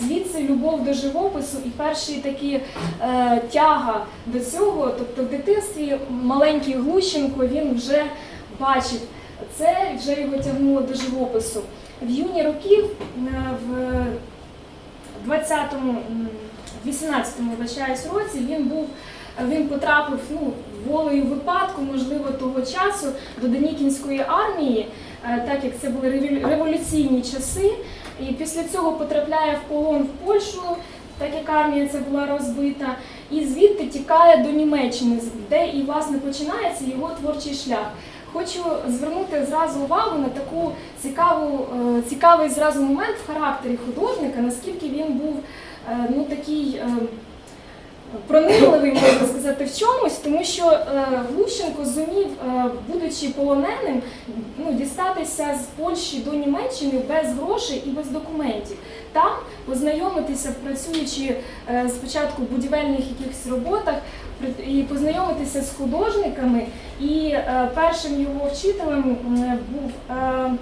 Звідси любов до живопису і перші такі е, тяга до цього. Тобто в дитинстві маленький Глущенко він вже бачив це, вже його тягнуло до живопису. В юні роки е, в 20-му, 18-му вибачаюсь, році він був. Він потрапив ну, волею випадку, можливо, того часу до Денікінської армії, е, так як це були револю- революційні часи. І після цього потрапляє в полон в Польщу, так як армія ця була розбита, і звідти тікає до Німеччини, де і власне починається його творчий шлях. Хочу звернути зразу увагу на таку цікаву, е, цікавий зразу момент в характері художника, наскільки він був е, ну, такий е, проникливий, можна сказати, в чомусь, тому що е, Глущенко зумів, е, будучи полоненим, ну, дістатися з Польщі до Німеччини без грошей і без документів. Там познайомитися, працюючи е, спочатку в будівельних якихось роботах, і познайомитися з художниками. І е, першим його вчителем був е,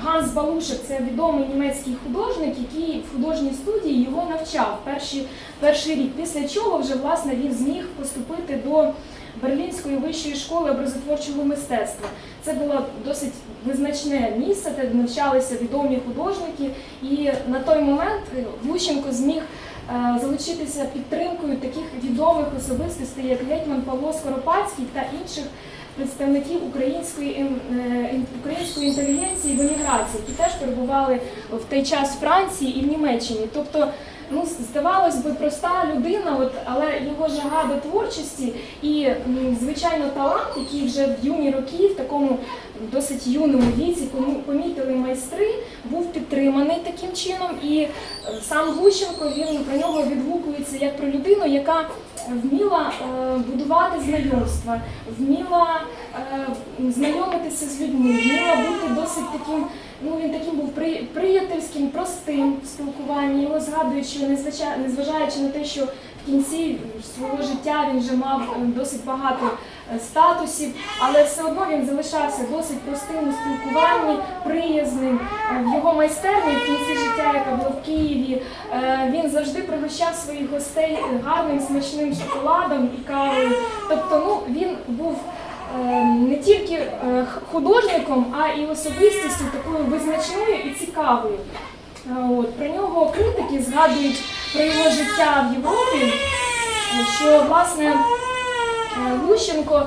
Ганс Балушек, це відомий німецький художник, який в художній студії його навчав перші, перший рік. Після чого вже власне він зміг поступити до Берлінської вищої школи образотворчого мистецтва. Це було досить визначне місце, де навчалися відомі художники. І на той момент е, Глущенко зміг е, залучитися підтримкою таких відомих особистостей, як гетьман Павло Скоропадський та інших представників української, е, української інтелігенції в еміграції, які теж перебували в той час в Франції і в Німеччині. Тобто, ну здавалось би, проста людина, от, але його жага до творчості і, звичайно, талант, який вже в юні роки, в такому досить юному віці пом- помітили майстри, був підтриманий таким чином. І е, сам Глущенко він про нього відгукується як про людину, яка вміла е, будувати знайомства, вміла е, знайомитися з людьми, вміла бути досить таким. Ну він таким був при- приятельським, простим в спілкуванні. Його згадуючи, незвича- незважаючи на те, що в кінці свого життя він вже мав е, досить багато е, статусів, але все одно він залишався досить простим у спілкуванні, приязним. Е, В його майстерні в кінці життя, яка була в Києві, він завжди пригощав своїх гостей гарним смачним шоколадом і кавою. Тобто, ну він був не тільки художником, а і особистістю такою визначною і цікавою. От, про нього критики згадують про його життя в Європі, що власне е, Глущенко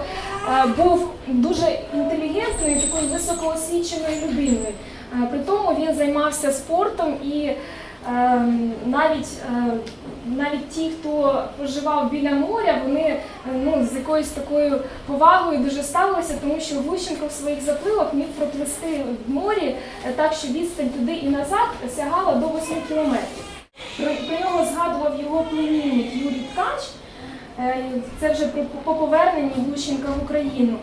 е, був дуже інтелігентною, такою високоосвіченою людиною. Е, При тому він займався спортом і навіть, навіть ті, хто проживав біля моря, вони ну, з якоюсь такою повагою дуже ставилися, тому що Глущенко в своїх запливах міг проплисти в морі так, що відстань туди і назад сягала до 8 кілометрів. Про, про нього згадував його племінник Юрій Ткач. Е, Це вже по поверненні Глущенка в Україну.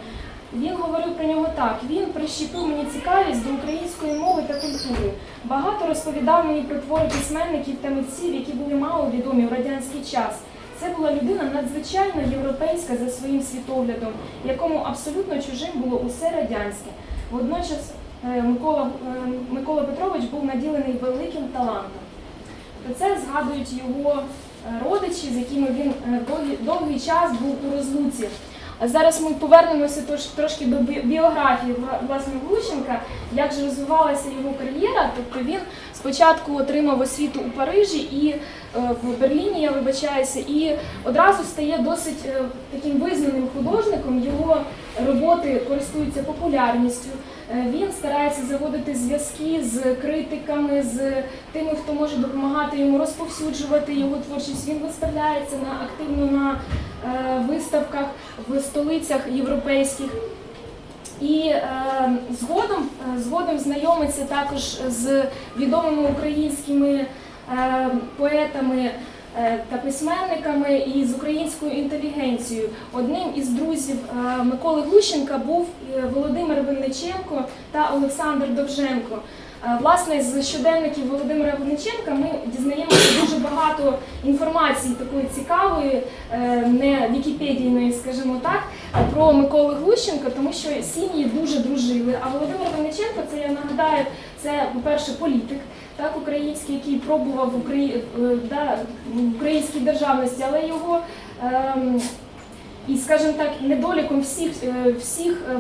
Він говорив про нього так: він прищепив мені цікавість до української мови та культури. Багато розповідав мені про твори письменників та митців, які були мало відомі в радянський час. Це була людина надзвичайно європейська за своїм світоглядом, якому абсолютно чужим було усе радянське. Водночас е, Микола, е, Микола Петрович був наділений великим талантом. Про це згадують його е, родичі, з якими він е, довгий, час був у розлуці. А зараз ми повернемося трошки до біографії вла- власне Глущенка, як же розвивалася його кар'єра. Тобто він спочатку отримав освіту у Парижі і е, в Берліні, я вибачаюся, і одразу стає досить таким визнаним художником. Його роботи користуються популярністю. Е, Він старається заводити зв'язки з критиками, з тими, хто може допомагати йому розповсюджувати його творчість. Він виставляється на активно на е, виставках в столицях європейських. І е, згодом, е, згодом знайомиться також з відомими українськими е, поетами та письменниками і з українською інтелігенцією. Одним із друзів е, Миколи Глущенка був е, Володимир Винниченко та Олександр Довженко. Е, Власне, з щоденників Володимира Винниченка ми дізнаємося дуже багато інформації такої цікавої, е, не вікіпедійної, скажімо так, про Миколу Глущенка, тому що сім'ї дуже дружили. А Володимир Винниченко, це я нагадаю, це, по-перше, політик, так, український, який пробував в Украї... е, да, українській державності, але його ем, і, скажімо так, недоліком всіх, е, всіх е,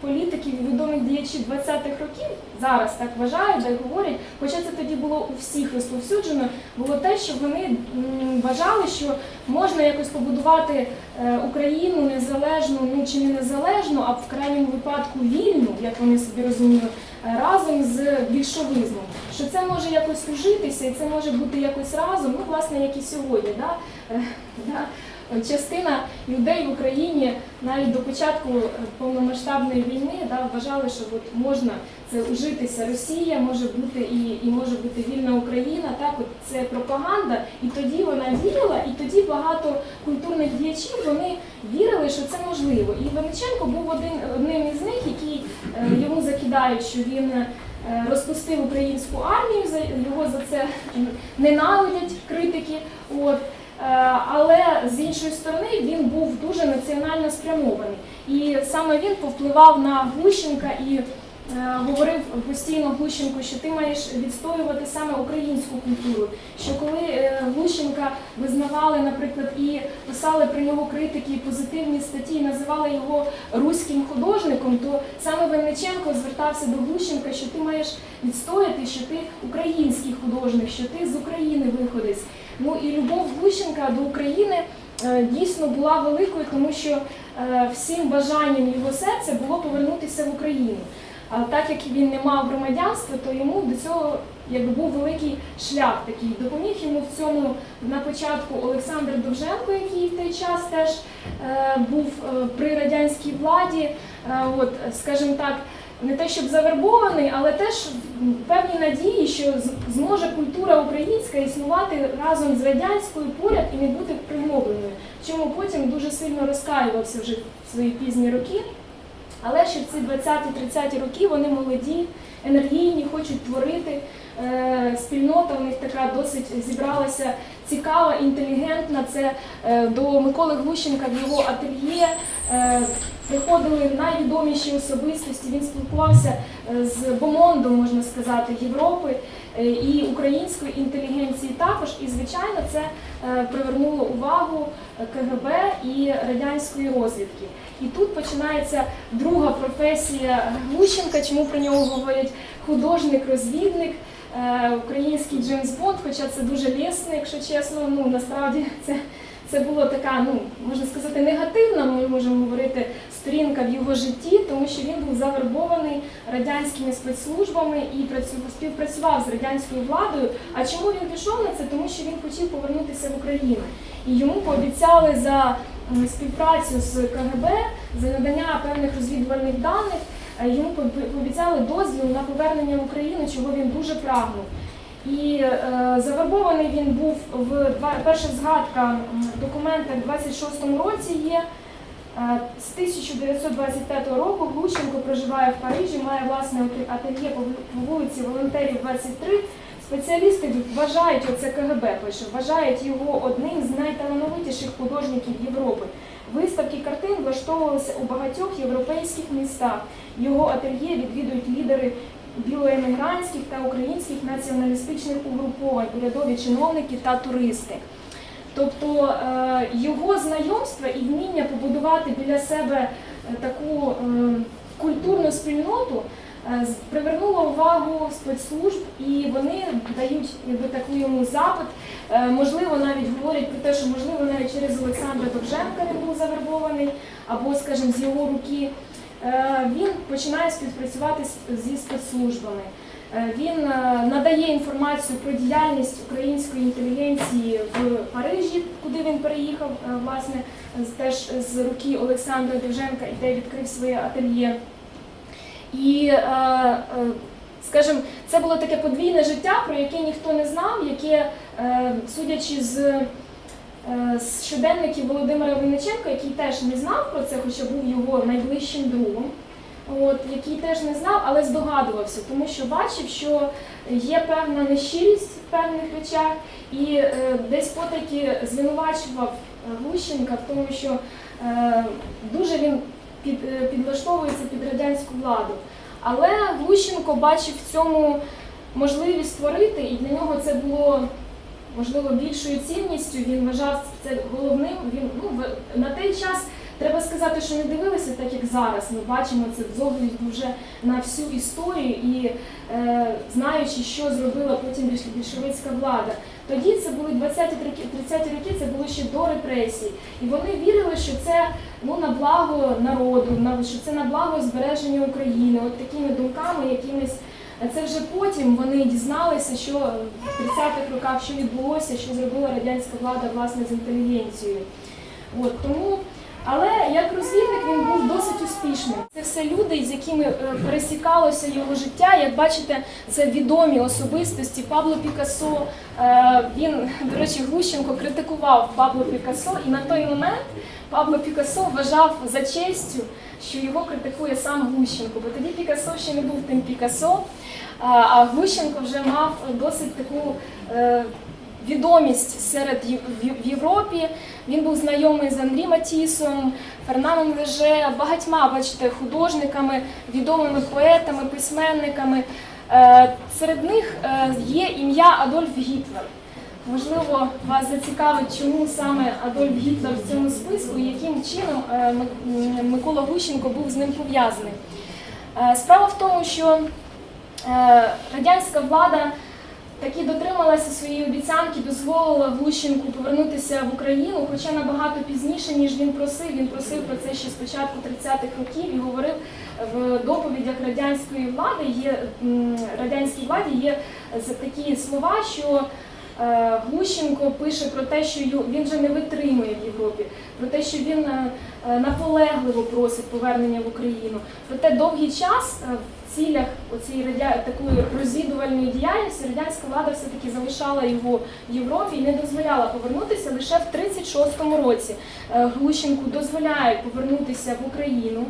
політиків і відомих діячів 20-х років, зараз так вважають, так говорять, хоча це тоді було у всіх розповсюджено, було те, що вони вважали, що можна якось побудувати Україну незалежну, ну чи не незалежну, а в крайньому випадку вільну, як вони собі розуміли, разом з більшовизмом. Що це може якось ужитися і це може бути якось разом, ну власне, як і сьогодні. Да? Е. Частина людей в Україні навіть до початку е, повномасштабної війни да, вважали, що от можна це ужитися Росія, може бути і, і може бути вільна Україна. Так, от це пропаганда, і тоді вона діяла, і тоді багато культурних діячів вони вірили, що це можливо. І Вениченко був один одним із них, який йому закидають, що він. е, Розпустив українську армію, його за це ненавидять критики. От. Е, Але з іншої сторони він був дуже національно спрямований. І саме він повпливав на Гущенка і е, говорив постійно Глущенку, що ти маєш відстоювати саме українську культуру. Що коли е, Глущенка визнавали, наприклад, і писали про нього критики, і позитивні статті, і називали його руським художником, то саме Винниченко звертався до Глущенка, що ти маєш відстояти, що ти український художник, що ти з України виходець. Ну і любов Глущенка до України е, дійсно була великою, тому що е, всім бажанням його серця було повернутися в Україну. А так як він не мав громадянства, то йому до цього якби був великий шлях такий. Допоміг йому в цьому на початку Олександр Довженко, який в той час теж е, був е, при радянській владі. Е, от, скажімо так, не те, щоб завербований, але теж певні надії, що зможе культура українська існувати разом з радянською поряд і не бути пригнобленою. Чому потім дуже сильно розкаювався вже в свої пізні роки. Але ще ці 20-30 роки вони молоді, енергійні, хочуть творити. Е, Спільнота у них така досить зібралася цікава, інтелігентна. Це е, до Миколи Глущенка в його ательє е, приходили найвідоміші особистості. Він спілкувався з бомондом, можна сказати, Європи і української інтелігенції також. І, звичайно, це е, привернуло увагу КГБ і радянської розвідки. І тут починається друга професія Глущенка, чому про нього говорять художник-розвідник, е, український Джеймс Бонд, хоча це дуже лісно, якщо чесно. Ну насправді це, це було така, ну можна сказати, негативна, ми можемо говорити, сторінка в його житті, тому що він був завербований радянськими спецслужбами і працю- співпрацював з радянською владою. А чому він пішов на це? Тому що він хотів повернутися в Україну. І йому пообіцяли за співпрацю з КГБ, за надання певних розвідувальних даних. Йому пообіцяли дозвіл на повернення в Україну, чого він дуже прагнув. І е, завербований він був в перша згадка в документах в 26-му році є. Е, З 1925 року Глущенко проживає в Парижі, має власне ате- ательє по вулиці Волонтерів 23. Спеціалісти вважають, оце КГБ пише, вважають його одним з найталановитіших художників Європи. Виставки картин влаштовувалися у багатьох європейських містах. Його ательє відвідують лідери білоемігрантських та українських націоналістичних угруповань, урядові чиновники та туристи. Тобто е, його знайомства і вміння побудувати біля себе е, таку е, культурну спільноту привернуло увагу спецслужб, і вони дають якби, таку йому запит. Можливо, навіть говорять про те, що можливо навіть через Олександра Довженка він був завербований, або, скажімо, з його руки. Він починає співпрацювати зі спецслужбами. Е, Він е, надає інформацію про діяльність української інтелігенції в Парижі, куди він переїхав, е, власне, теж з руки Олександра Довженка, де відкрив своє ательє. І, скажімо, це було таке подвійне життя, про яке ніхто не знав, яке, судячи з щоденників Володимира Винниченка, який теж не знав про це, хоча був його найближчим другом, от, який теж не знав, але здогадувався, тому що бачив, що є певна нещирість в певних речах, і е, десь потайки звинувачував е, Глущенка в тому, що е, дуже він під, е, підлаштовується під радянську владу. Але Глущенко бачив в цьому можливість створити, і для нього це було можливо більшою цінністю. Він вважав це головним. Він ну на той час треба сказати, що не дивилися так, як зараз. Ми бачимо це з огляду вже на всю історію і е, знаючи, що зробила потім більшовицька влада. Тоді це були 20-ті роки, 30-ті роки, це було ще до репресій. І вони вірили, що це ну, на благо народу, на, що це на благо збереження України, от такими думками, якимись. Це вже потім вони дізналися, що в 30-х роках що відбулося, що зробила радянська влада власне з інтелігенцією. От, тому, але як розвідник він був досить успішним. Це все люди, з якими е, пересікалося його життя. Як бачите, це відомі особистості. Пабло Пікассо, е, він, до речі, Глущенко критикував Пабло Пікассо, і на той момент Пабло Пікассо вважав за честю, що його критикує сам Глущенко, бо тоді Пікассо ще не був тим Пікассо, а- а Глущенко вже мав досить таку е, відомість серед в- Європі. Він був знайомий з Андрі Матісом, Фернаном Леже, багатьма, бачите, художниками, відомими поетами, письменниками. Е, Серед них е, є ім'я Адольф Гітлер. Можливо, вас зацікавить, чому саме Адольф Гітлер в цьому списку і яким чином е, Микола Гущенко був з ним пов'язаний. Справа в тому, що радянська влада таки дотрималася своєї обіцянки, дозволила Глущенку повернутися в Україну, хоча набагато пізніше, ніж він просив. Він просив про це ще з початку 30-х років і говорив в доповідях радянської влади. Є радянській владі є такі слова, що Глущенко пише про те, що він вже не витримує в Європі, про те, що він е, е, наполегливо просить повернення в Україну. Проте довгий час е, в цілях оцієї радя... такої розвідувальної діяльності радянська влада все-таки залишала його в Європі і не дозволяла повернутися лише в 36-му році. Е, Глущенку дозволяють повернутися в Україну.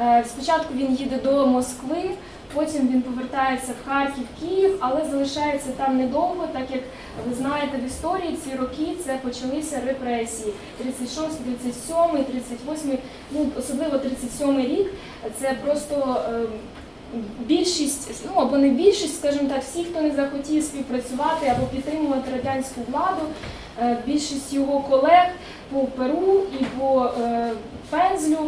Е, Спочатку він їде до Москви, потім він повертається в Харків, Київ, але залишається там недовго, так як ви знаєте в історії ці роки це почалися репресії. 36, 37, 38, ну особливо 37 рік. Це просто е, більшість, ну або не більшість, скажімо так, всі, хто не захотів співпрацювати або підтримувати радянську владу, е, більшість його колег по Перу і по е, Пензлю,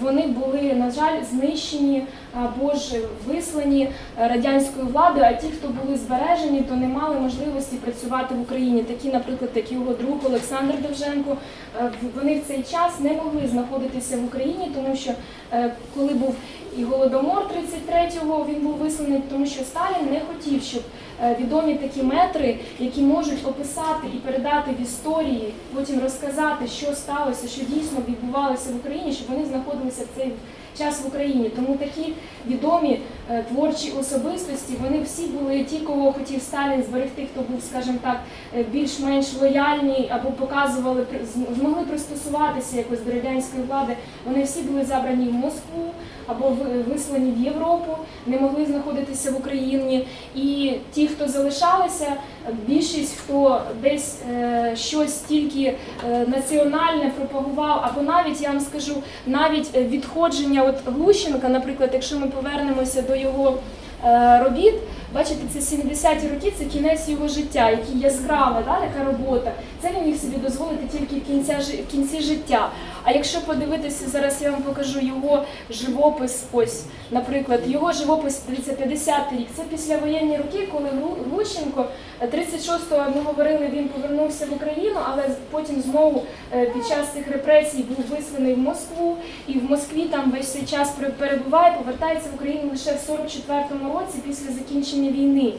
вони були, на жаль, знищені або ж вислані е, радянською владою, а ті, хто були збережені, то не мали можливості працювати в Україні. Такі, наприклад, як його друг Олександр Довженко, е, вони в цей час не могли знаходитися в Україні, тому що е, коли був і голодомор 33-го, він був висланий, тому що Сталін не хотів, щоб відомі такі метри, які можуть описати і передати в історії, потім розказати, що сталося, що дійсно відбувалося в Україні, щоб вони знаходилися в цей час в Україні. Тому такі відомі е, творчі особистості, вони всі були ті, кого хотів Сталін зберегти, хто був, скажімо так, е, більш-менш лояльні або показували змогли пристосуватися якось до радянської влади. Вони всі були забрані в Москву або вислані в Європу, не могли знаходитися в Україні. І ті, хто залишалися, більшість хто десь е, щось тільки е, національне пропагував, або навіть я вам скажу, навіть відходження от Глущенка, наприклад, якщо ми повернемося до його робіт. Бачите, це 70-ті роки, це кінець його життя, який яскрава, да, така робота. Це він міг собі дозволити тільки в кінці, в кінці життя. А якщо подивитися, зараз я вам покажу його живопис, ось, наприклад, його живопис 50-й рік. Це післявоєнні роки, коли Глу- Глущенко е, 36-го ми говорили, він повернувся в Україну, але потім знову е, під час цих репресій був висланий в Москву, і в Москві там весь цей час пер- перебуває, повертається в Україну лише в 44-му році після закінчення війни.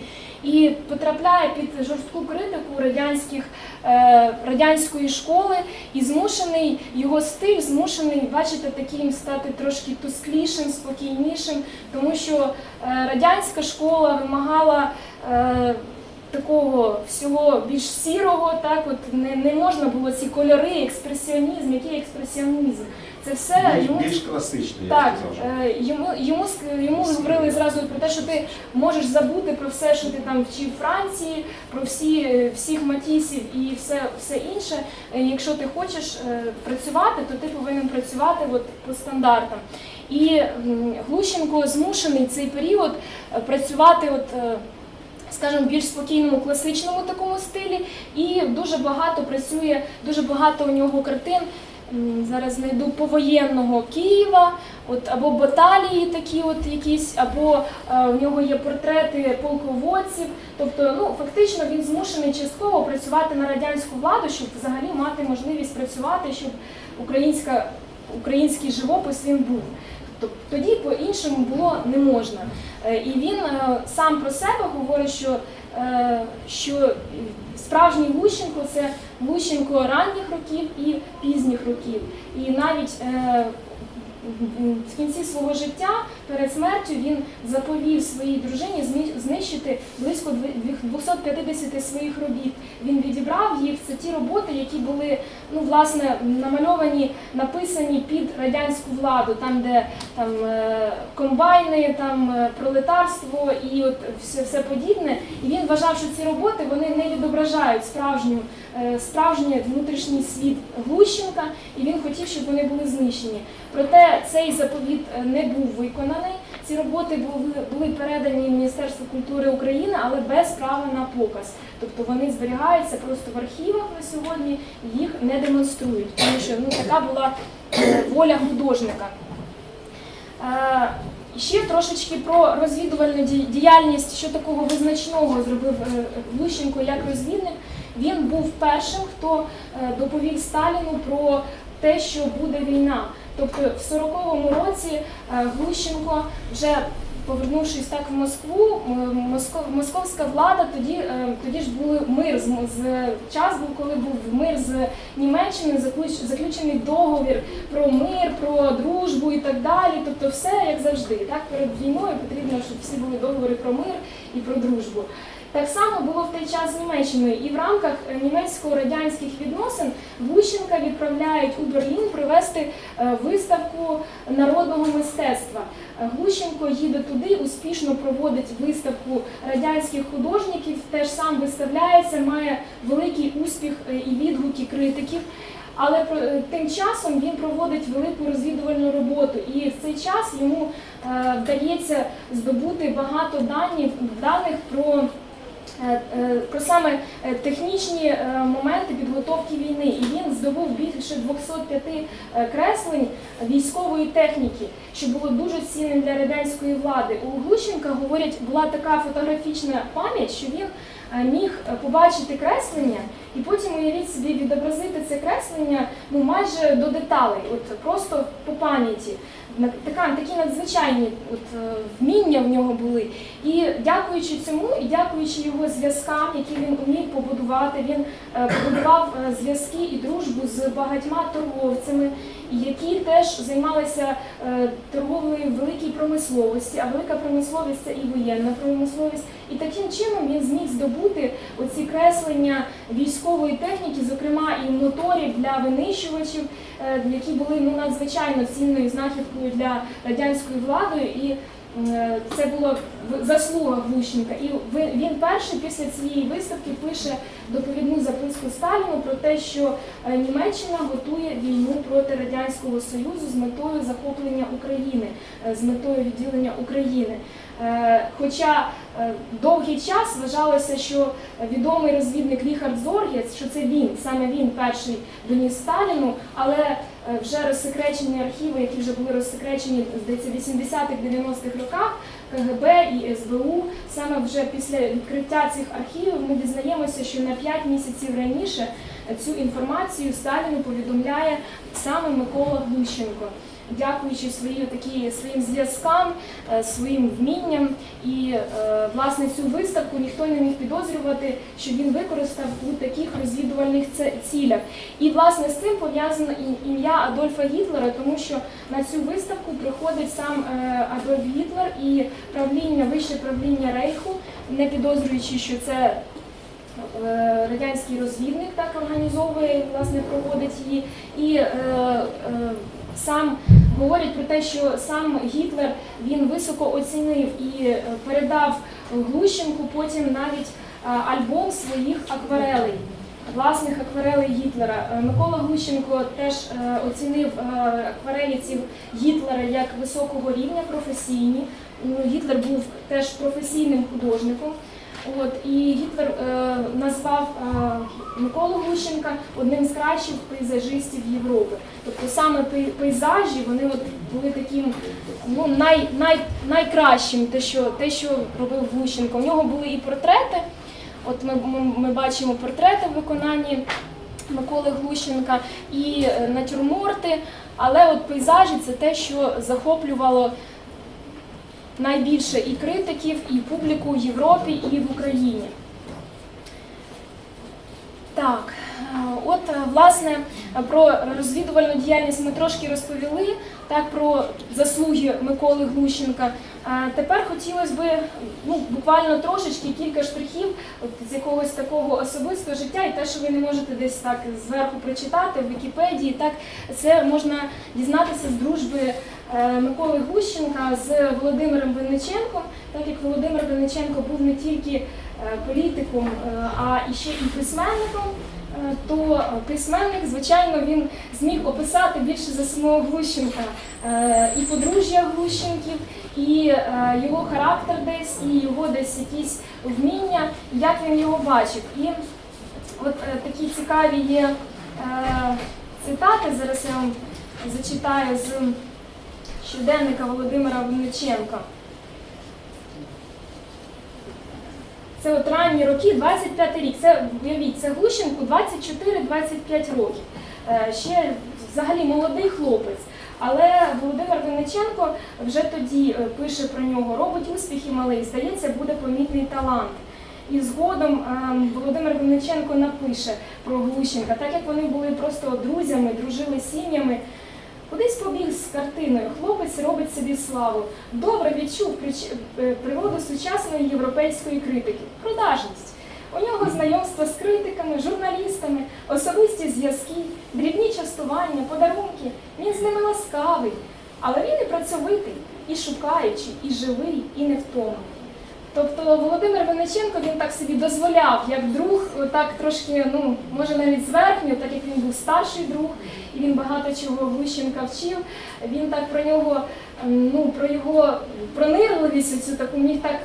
І потрапляє під жорстку критику радянських е, радянської школи і змушений його стиль змушений, бачите, таким стати трошки тусклішим, спокійнішим, тому що е, радянська школа вимагала. Такого всього більш сірого, так от не, не можна було ці кольори, експресіонізм, який експресіонізм. Це все Більш, йому більш класичний, так, сказав. е, йому, йому, йому говорили зразу про те, що ти можеш забути про все, що ти там вчив Франції, про всі, е, всіх матісів і все, все інше. Е, Якщо ти хочеш працювати, то ти повинен працювати от, по стандартам. І Глущенко змушений цей період працювати от. Скажімо, більш спокійному класичному такому стилі, і дуже багато працює, дуже багато у нього картин. Зараз знайду повоєнного Києва, от або баталії такі, от якісь, або е, у нього є портрети полководців. Тобто, ну фактично він змушений частково працювати на радянську владу, щоб взагалі мати можливість працювати, щоб українська, український живопис він був. Тобто тоді по-іншому було не можна. Е, І він е, сам про себе говорить, що, е, що справжній Лущенко це Лущенко ранніх років і пізніх років. І навіть в кінці свого життя перед смертю він заповів своїй дружині зни- знищити близько дві- 250 своїх робіт. Він відібрав їх. Це ті роботи, які були ну власне намальовані, написані під радянську владу, там де там е, комбайни, там е, пролетарство і от все, все подібне. І він вважав, що ці роботи вони не відображають справжню е, справжній внутрішній світ Глущенка, і він хотів, щоб вони були знищені. Проте цей заповіт е, не був виконаний. Ці роботи були, були передані Міністерству культури України, але без права на показ. Тобто вони зберігаються просто в архівах на сьогодні, їх не демонструють, тому що ну, така була е, воля художника. Е, Ще трошечки про розвідувальну діяльність, що такого визначного зробив е, Глущенко як розвідник. Він був першим, хто е, доповів Сталіну про те, що буде війна. Тобто в 40-му році е, Глущенко вже повернувшись так в Москву, московська влада тоді, е, тоді ж були мир з, час був, коли був мир з Німеччиною, заключ- заключений договір про мир, про дружбу і так далі. Тобто все як завжди. Так перед війною потрібно, щоб всі були договори про мир і про дружбу. Так само було в той час з Німеччиною, і в рамках е, німецько-радянських відносин Глущенка відправляють у Берлін провести е, виставку народного мистецтва. Е, Глущенко їде туди, успішно проводить виставку радянських художників, теж сам виставляється, має великий успіх і відгуки критиків. Але тим часом він проводить велику розвідувальну роботу, і в цей час йому вдається здобути багато даних про. Е, е, Про саме е, технічні моменти підготовки війни, і він здобув більше 205 е, креслень військової техніки, що було дуже цінним для радянської влади. У Глущенка говорять, була така фотографічна пам'ять, що він міг побачити креслення і потім уявіть собі відобразити це креслення ну майже до деталей, от просто по пам'яті. Така, такі надзвичайні от, е, вміння в нього були. І дякуючи цьому, і дякуючи його зв'язкам, які він умів побудувати, він е, побудував е, зв'язки і дружбу з багатьма торговцями, які теж займалися торговлею великій промисловості, а велика промисловість це і воєнна промисловість. І таким чином він зміг здобути оці креслення військової техніки, зокрема і моторів для винищувачів, які були ну надзвичайно цінною знахідкою для радянської влади. І е, це була заслуга Глущенка. І він перший після цієї виставки пише доповідну записку Сталіну про те, що е, Німеччина готує війну проти радянського союзу з метою захоплення України, е, з метою відділення України. Хоча довгий час вважалося, що відомий розвідник Ріхард Зоргєц, що це він, саме він перший доніс Сталіну, але вже розсекречені архіви, які вже були розсекречені, здається, в 80-х, 90-х роках, КГБ і СБУ, саме вже після відкриття цих архівів ми дізнаємося, що на 5 місяців раніше цю інформацію Сталіну повідомляє саме Микола Глущенко. Дякуючи свої, такі, своїм зв'язкам, е, своїм вмінням. І е, власне цю виставку ніхто не міг підозрювати, що він використав у таких розвідувальних цілях. І власне з цим пов'язано ім'я Адольфа Гітлера, тому що на цю виставку приходить сам е, Адольф Гітлер і правління, вище правління Рейху, не підозрюючи, що це радянський розвідник так організовує, власне, проводить її. І е, е, сам говорять про те, що сам Гітлер він високо оцінив і е, передав Глущенку потім навіть е, альбом своїх акварелей. Власних акварелей Гітлера. Е, Микола Глущенко теж оцінив акварелі ці Гітлера як високого рівня професійні. Ну, Гітлер був теж професійним художником. От, і Гітлер е, назвав е, Миколу Глущенка одним з кращих пейзажистів Європи. Тобто саме пейзажі вони от були таким ну, най, най, найкращим, те що, те, що робив Глущенко. У нього були і портрети. От ми, ми, ми бачимо портрети в виконанні Миколи Глущенка і е, натюрморти, але от пейзажі це те, що захоплювало найбільше і критиків, і публіку в Європі, і в Україні. Так, е, от е, власне про розвідувальну діяльність ми трошки розповіли, так про заслуги Миколи Глущенка. Е, Тепер хотілося б ну, буквально трошечки кілька штрихів з якогось такого особистого життя, і те, що ви не можете десь так зверху прочитати в Вікіпедії, так це можна дізнатися з дружби Миколи Глущенка з Володимиром Винниченком, так як Володимир Винниченко був не тільки е, політиком, е, а і ще і письменником. е, То письменник, звичайно, він зміг описати більше за самого Глущенка е, і подружжя Глущенків, і е, його характер десь, і його десь якісь вміння, як він його бачив. І от е, такі цікаві є е, цитати. Зараз я вам зачитаю з щоденника Володимира Винниченка. Це от ранні роки, 25 рік. Це уявіть, це Глущенку 24-25 років. Е, Ще взагалі молодий хлопець. Але Володимир Винниченко вже тоді е, пише про нього, робить успіхи малий, здається, буде помітний талант. І згодом ем, Володимир Винниченко напише про Глущенка, так як вони були просто друзями, дружили сім'ями. Кудись побіг з картиною, хлопець робить собі славу. Добре відчув е, сучасної європейської критики. Продажність. У нього знайомства з критиками, журналістами, особисті зв'язки, дрібні частування, подарунки. Він з ними ласкавий, але він і працьовитий, і шукаючий, і живий, і невтомний. Тобто Володимир Винниченко він так собі дозволяв, як друг, так трошки, ну може навіть зверхньо, так як він був старший друг, і він багато чого Глущенка вчив. Він так про нього, ну про його пронирливість цю таку міг так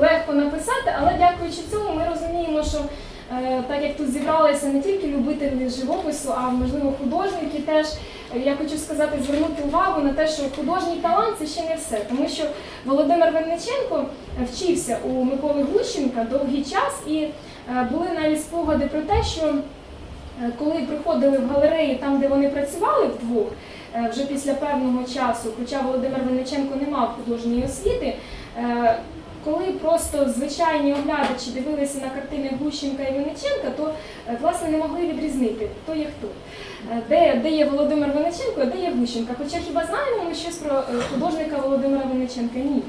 легко написати, але дякуючи цьому, ми розуміємо, що так як тут зібралися не тільки любителі живопису, а можливо художники теж. е, Я хочу сказати, звернути увагу на те, що художній талант це ще не все, тому що Володимир Винниченко е, вчився у Миколи Глущенка довгий час, і е, були навіть спогади про те, що е, коли приходили в галереї там, де вони працювали вдвох, е, вже після певного часу, хоча Володимир Винниченко не мав художньої освіти, е, коли просто звичайні оглядачі дивилися на картини Гущенка і Винниченка, то е, власне не могли відрізнити, хто є хто. Е, Де, де є Володимир Винниченко, а де є Гущенка. Хоча хіба знаємо ми щось про е, художника Володимира Винниченка? Ні.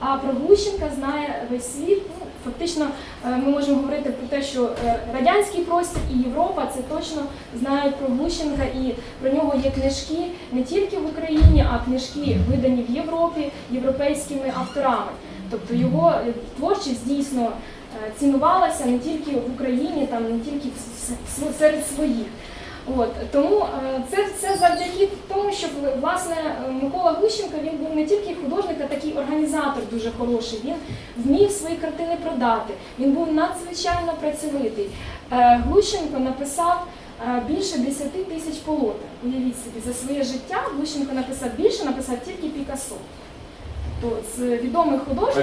А про Гущенка знає весь світ. Фактично, е, ми можемо говорити про те, що е, радянський простір і Європа це точно знають про Глущенка, і про нього є книжки не тільки в Україні, а книжки видані в Європі європейськими авторами. Тобто його е, творчість дійсно цінувалася не тільки в Україні, там не тільки серед своїх. От тому е, це все завдяки тому, що власне Микола Глущенко він був не тільки художник, а такий організатор дуже хороший. Він вмів свої картини продати. Він був надзвичайно працьовитий. Е, Глущенко написав е, більше 10 тисяч полотен. Уявіть собі, за своє життя Глущенко написав більше, написав тільки Пікассо. То з відомих художників.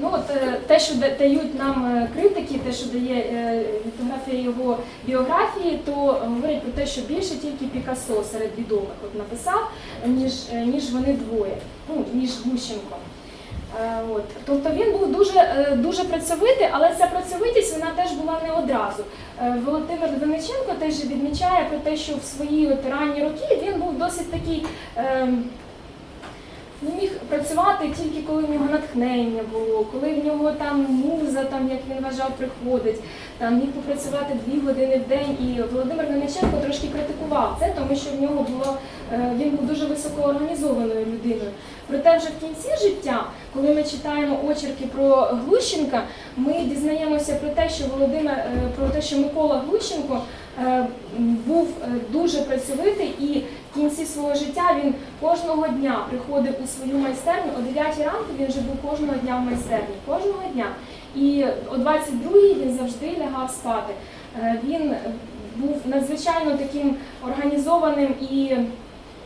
Ну от е, те, що дають нам е, критики, те, що дає е, літографія його біографії, то е, говорять про те, що більше тільки Пікассо серед відомих от написав, ніж, е, ніж вони двоє, ну ніж Гущенко. Е, От. Тобто він був дуже, е, дуже працьовитий, але ця працьовитість вона теж була не одразу. Е, Володимир Винниченко теж відмічає про те, що в свої от ранні роки він був досить такий. ем, він міг працювати тільки коли в нього натхнення було, коли в нього там муза, там як він вважав, приходить. Там міг попрацювати дві години в день. І Володимир Гнеченко трошки критикував це, тому що в нього було він був дуже високоорганізованою людиною. Проте вже в кінці життя, коли ми читаємо очерки про Глущенка, ми дізнаємося про те, що Володимир е, про те, що Микола Глущенко е, був е, дуже працьовитий і в кінці свого життя він кожного дня приходив у свою майстерню. О 9 ранку він вже був кожного дня в майстерні. Кожного дня. І о 22-й він завжди лягав спати. Е, Він був надзвичайно таким організованим і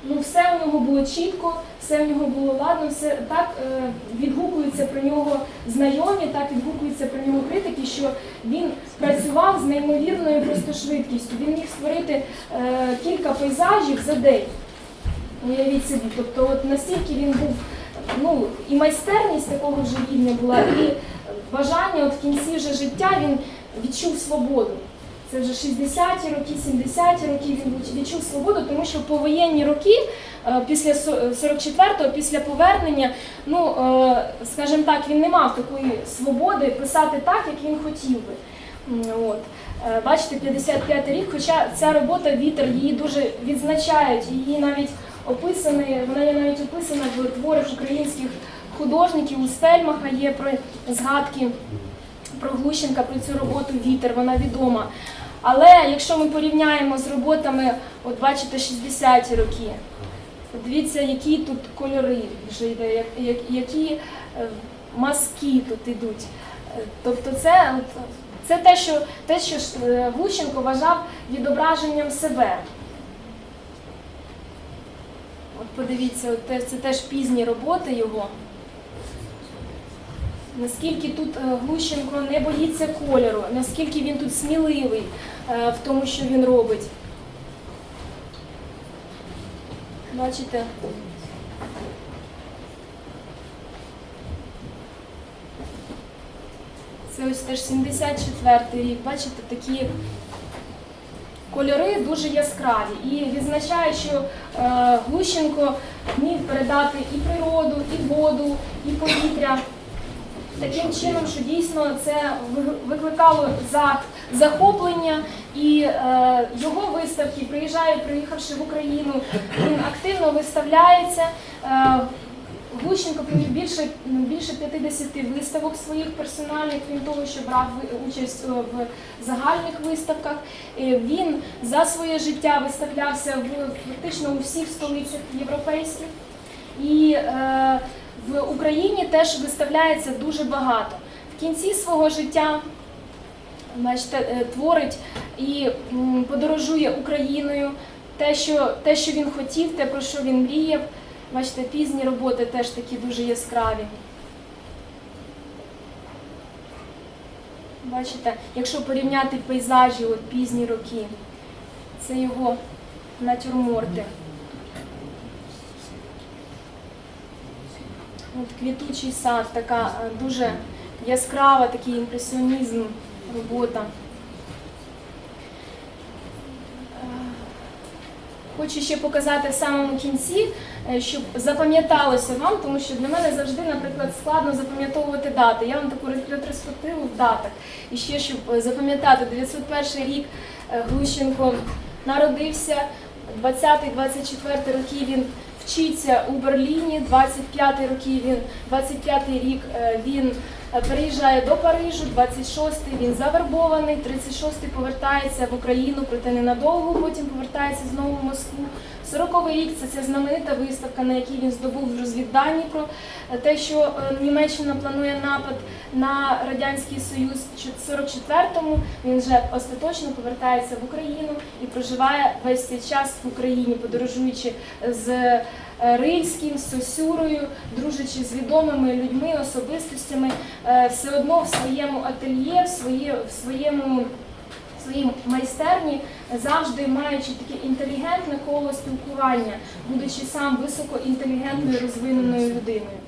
ну, все у нього було чітко, все в нього було ладно, все так е, відгукуються про нього знайомі, так відгукуються про нього критики, що він працював з неймовірною просто швидкістю. Він міг створити е, кілька пейзажів за день. Уявіть собі, тобто от настільки він був, ну і майстерність такого ж рівня була, і бажання от в кінці вже життя він відчув свободу. Це вже 60-ті роки, 70-ті роки він відчув свободу, тому що повоєнні роки, е, після 44-го, після повернення, ну, е, скажімо так, він не мав такої свободи писати так, як він хотів би. От. Е, Бачите, 55 рік, хоча ця робота вітер її дуже відзначають, її навіть описані, вона є навіть описана в творах українських художників. У Стельмаха є про згадки про Глущенка, про цю роботу Вітер, вона відома. Але якщо ми порівняємо з роботами, от бачите, 60-ті роки, дивіться, які тут кольори вже йде, як- як- які е, мазки тут йдуть. Е, Тобто це, це те, що, те, що ж, е, Глущенко вважав відображенням себе. От подивіться, от це теж пізні роботи його. Наскільки тут Глущенко не боїться кольору, наскільки він тут сміливий в тому, що він робить. Бачите? Це ось теж 74-й рік. Бачите, такі кольори дуже яскраві. І відзначає, що е, Глущенко вмів передати і природу, і воду, і повітря таким чином, що дійсно це викликало за- захоплення, і е, його виставки приїжджає, приїхавши в Україну, він активно виставляється. Е, Глущенко провів більше, більше 50 виставок своїх персональних, крім того, що брав участь е, в загальних виставках. Е, Він за своє життя виставлявся в фактично у всіх столицях європейських. І е, в Україні теж виставляється дуже багато. В кінці свого життя бачите, е, творить і подорожує Україною. Те що, те, що він хотів, те, про що він мріяв. Бачите, пізні роботи теж такі дуже яскраві. Бачите, якщо порівняти пейзажі от пізні роки, це його натюрморти. От квітучий сад, така е, дуже яскрава, такий імпресіонізм робота. Хочу ще показати в самому кінці, е, щоб запам'яталося вам, тому що для мене завжди, наприклад, складно запам'ятовувати дати. Я вам таку ретроспективу в датах. І ще щоб е, запам'ятати, 901 рік е, Глущенко народився, 20-24 роки він вчиться у Берліні, 25 роки він, 25 рік він переїжджає до Парижу, 26-й він завербований, 36-й повертається в Україну, проте ненадовго, потім повертається знову в Москву. 40-й рік це ця знаменита виставка, на якій він здобув розвіддані про е, те, що е, Німеччина планує напад на Радянський Союз. В 44-му він вже остаточно повертається в Україну і проживає весь цей час в Україні, подорожуючи з е, Рильським, Сосюрою, дружачи з відомими людьми, особистостями, е, все одно в своєму ательє, в, своє, в своєму своїй майстерні, завжди маючи таке інтелігентне коло спілкування, будучи сам високоінтелігентною розвиненою людиною.